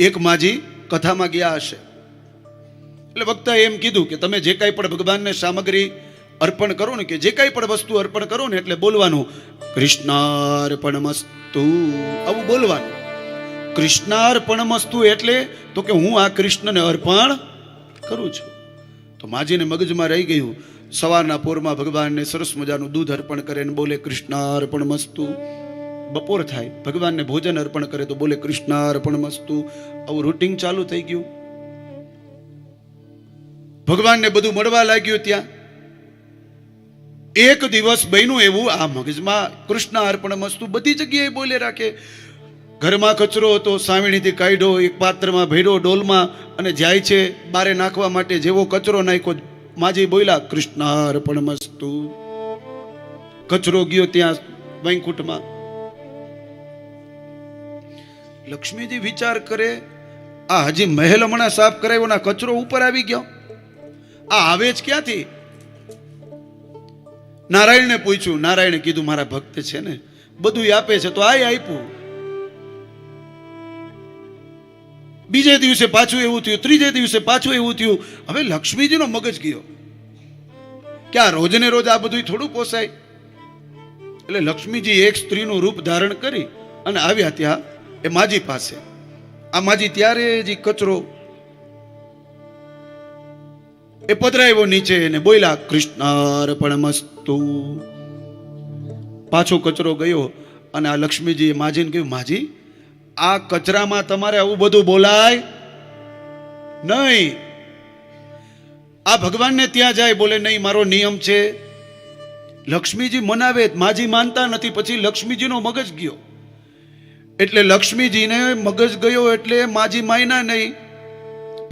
એક માજી કથામાં ગયા હશે. એટલે વક્તાએ એમ કીધું કે તમે જે કાંઈ પણ ભગવાનને સામગ્રી અર્પણ કરો ને કે જે કાંઈ પણ વસ્તુ અર્પણ કરો ને એટલે બોલવાનું, કૃષ્ણાર્પણમસ્તુ. આવું બોલવાનું. કૃષ્ણાર્પણમસ્તુ એટલે તો કે હું આ કૃષ્ણને અર્પણ કરું છું. તો માજીને મગજમાં રહી ગયું. સવારના પોરમાં ભગવાનને સરસ મજાનું દૂધ અર્પણ કરે ને બોલે, કૃષ્ણાર્પણમસ્તુ. બપોર થાય, ભગવાનને ભોજન અર્પણ કરે તો બોલે, કૃષ્ણ, અર્પણ મસ્તુ. આવું રૂટિંગ ચાલુ થઈ ગયું. ભગવાનને બધું મળવા લાગ્યું ત્યાં. એક દિવસ બન્યું એવું, આ મગજમાં કૃષ્ણ અર્પણ મસ્તુ બધી જગ્યાએ બોલે રાખે. ઘરમાં કચરો હતો સાવણીથી કાઢ્યો એક પાત્રમાં ભેડો ડોલમાં અને જાય છે, બારે નાખવા માટે જેવો કચરો નાખ્યો, માજી બોલ્યા, કૃષ્ણ, અર્પણ મસ્તુ. કચરો ગયો ત્યાં વૈકુંઠમાં. લક્ષ્મીજી વિચાર કરે, આ હજી મહેલ હમણાં સાફ કરાવ્યો ના કચરો ઉપર આવી ગયો. આ આવે જ ક્યાંથી? નારાયણને પૂછ્યું. નારાયણે કીધું, મારા ભક્ત છે ને બધું આપે છે, તો આય આપ્યું બીજે દિવસે પાછું એવું થયું, ત્રીજે દિવસે પાછું એવું થયું. હવે લક્ષ્મીજીનો મગજ ગયો. કે આ રોજને રોજ આ બધું થોડું પોસાય. એટલે લક્ષ્મીજી એક સ્ત્રીનું રૂપ ધારણ કરી અને આવ્યા ત્યાં એ માજી પાસે. આ માજી ત્યારે જ કચરો એ પધરાવ્યો નીચે ને બોલ્યા, કૃષ્ણાર્પણમસ્તુ. પાછો કચરો ગયો અને આ લક્ષ્મીજીએ માજીને કહ્યું, માજી, આ કચરામાં તમારે આવું બધું બોલાય નહીં. આ ભગવાનને ત્યાં જાય, બોલે, નહીં, મારો નિયમ છે. લક્ષ્મીજી મનાવે, માજી માનતા નથી, પછી લક્ષ્મીજીનો મગજ ગયો. એટલે લક્ષ્મીજીને મગજ ગયો એટલે માજી માયના નહીં.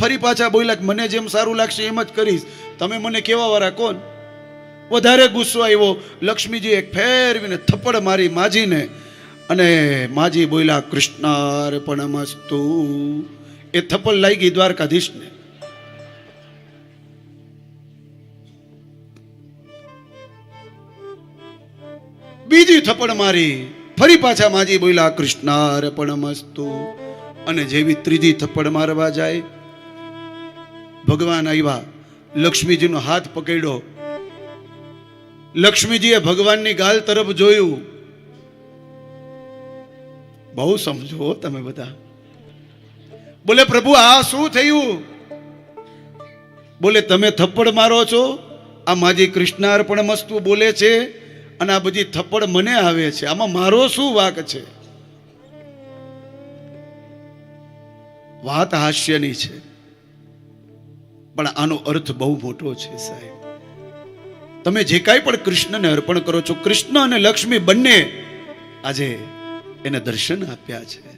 ફરી પાછા બોલ્યા મને જેમ સારું લાગશે એમ જ કરીશ. તમે મને કેવા વાળા કોણ? વધારે ગુસ્સો આવ્યો. લક્ષ્મીજી એક ફેરવીને થપ્પડ મારી માજીને અને માજી બોલ્યા કૃષ્ણાર્પણમસ્તુ એ થપ્પડ લાગી દ્વારકાધીશને. બીજી થપ્પડ મારી ફરી પાછા માજી બોલ્યા કૃષ્ણાર્પણમસ્તુ અને જેવી ત્રીજી થપ્પડ મારવા જાય, ભગવાન આવ્યા, લક્ષ્મીજીનો હાથ પકડ્યો. લક્ષ્મીજીએ ભગવાનની ગાલ તરફ જોયું. બહુ સમજો તમે બધા. બોલે, પ્રભુ, આ શું થયું? બોલે, તમે થપ્પડ મારો છો. આ માજી કૃષ્ણાર્પણ મસ્તુ બોલે છે અને આ બધી થપ્પડ મને આવે છે. આમાં મારો શું વાક છે? વાત હાસ્યની છે. પણ આનો અર્થ બહુ મોટો છે સાહેબ. તમે જે કાંઈ પણ કૃષ્ણને અર્પણ કરો છો, કૃષ્ણ અને લક્ષ્મી બંને આજે એને દર્શન આપ્યા છે.